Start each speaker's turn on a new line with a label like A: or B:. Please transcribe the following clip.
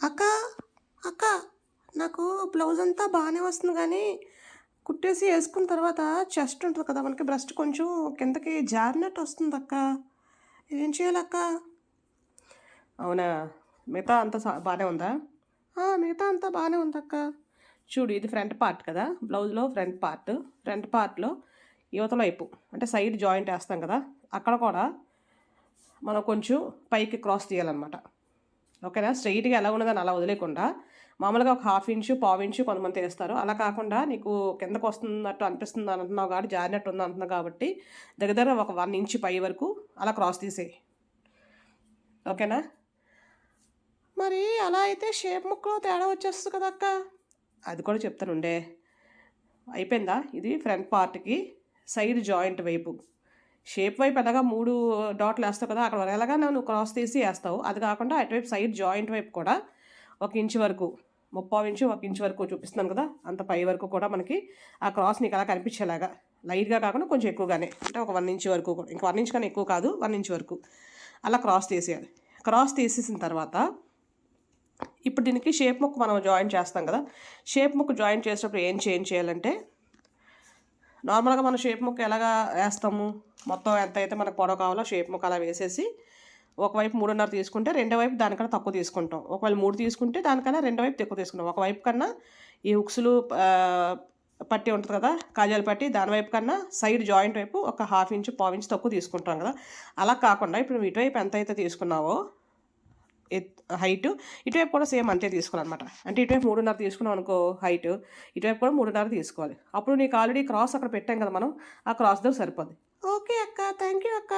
A: అక్క అక్క నాకు బ్లౌజ్ అంతా బాగానే వస్తుంది కానీ కుట్టేసి వేసుకున్న తర్వాత చెస్ట్ ఉంటుంది కదా మనకి బ్రెస్ట్ కొంచెం కిందకి జారినట్టు వస్తుంది అక్క. ఏం చేయాలక్క అవునా? మిగతా అంతా బాగానే ఉందా? మిగతా అంతా బాగానే ఉంది అక్క. చూడు ఇది ఫ్రంట్ పార్ట్ కదా బ్లౌజ్లో ఫ్రంట్ పార్ట్. ఫ్రంట్ పార్ట్లో యువతల వైపు అంటే సైడ్ జాయింట్ వేస్తాం కదా అక్కడ కూడా మనం కొంచెం పైకి క్రాస్ తీయాలన్నమాట. ఓకేనా? స్ట్రైట్గా ఎలా ఉన్నదని అలా వదిలేకుండా మామూలుగా ఒక హాఫ్ ఇంచు పావు ఇంచు కొంతమంది వేస్తారు. అలా కాకుండా నీకు కిందకు వస్తున్నట్టు అనిపిస్తుంది అంటున్నావు కాబట్టి జారినట్టు ఉంది అంటున్నావు కాబట్టి దగ్గర దగ్గర ఒక వన్ ఇంచ్ పై వరకు అలా క్రాస్ తీసేయి. ఓకేనా? మరి అలా అయితే షేప్ ముక్కలో తేడా వచ్చేస్తుంది కదా అక్క. అది కూడా చెప్తానుండే. అయిపోయిందా? ఇది ఫ్రంట్ పార్ట్కి సైడ్ జాయింట్ వైపు. షేప్ వైపు ఎలాగా మూడు డాట్లు వేస్తావు కదా అక్కడ ఎలాగా నువ్వు క్రాస్ తీసి వేస్తావు. అది కాకుండా అటువైపు సైడ్ జాయింట్ వైపు కూడా ఒక ఇంచు వరకు ముప్పై ఇంచు ఒక ఇంచు వరకు చూపిస్తున్నాను కదా అంత పై వరకు కూడా మనకి ఆ క్రాస్ నీకు అలా కనిపించేలాగా. లైట్గా కాకుండా కొంచెం ఎక్కువగానే అంటే ఒక వన్ ఇంచ్ వరకు కూడా ఇంకా వన్ ఇంచ్ కన్నా ఎక్కువ కాదు వన్ ఇంచ్ వరకు అలా క్రాస్ తీసేయాలి క్రాస్ తీసేసిన తర్వాత ఇప్పుడు దీనికి షేప్ ముక్క మనం జాయిన్ చేస్తాం కదా షేప్ ముక్క జాయిన్ చేసేటప్పుడు ఏం చేంజ్ చేయాలంటే నార్మల్గా మనం షేప్ ముక్క ఎలాగా వేస్తాము? మొత్తం ఎంత అయితే మనకు పొడవు కావాలో షేప్ ముక్క అలా వేసేసి ఒకవైపు మూడున్నర తీసుకుంటే రెండో వైపు దానికన్నా తక్కువ తీసుకుంటాం. ఒకవేళ మూడు తీసుకుంటే దానికన్నా రెండో వైపు ఎక్కువ తీసుకుంటాం. ఒకవైపు కన్నా ఈ ఉక్సులు పట్టి ఉంటుంది కదా కాజాలు పట్టి దాని వైపు కన్నా సైడ్ జాయింట్ వైపు ఒక హాఫ్ ఇంచు పావు ఇంచు తక్కువ తీసుకుంటాం కదా. అలా కాకుండా ఇప్పుడు ఇటువైపు ఎంత అయితే తీసుకున్నావో హైట్ ఇటువైపు కూడా సేమ్ అంతే తీసుకోవాలన్నమాట. అంటే ఇటువైపు మూడున్నర తీసుకున్నాం అనుకో హైట్ ఇటువైపు కూడా మూడున్నర తీసుకోవాలి. అప్పుడు నీకు ఆల్రెడీ క్రాస్ అక్కడ పెట్టాం కదా మనం ఆ క్రాస్ దగ్గర సరిపోద్ది. ఓకే అక్క థ్యాంక్ యూ అక్క.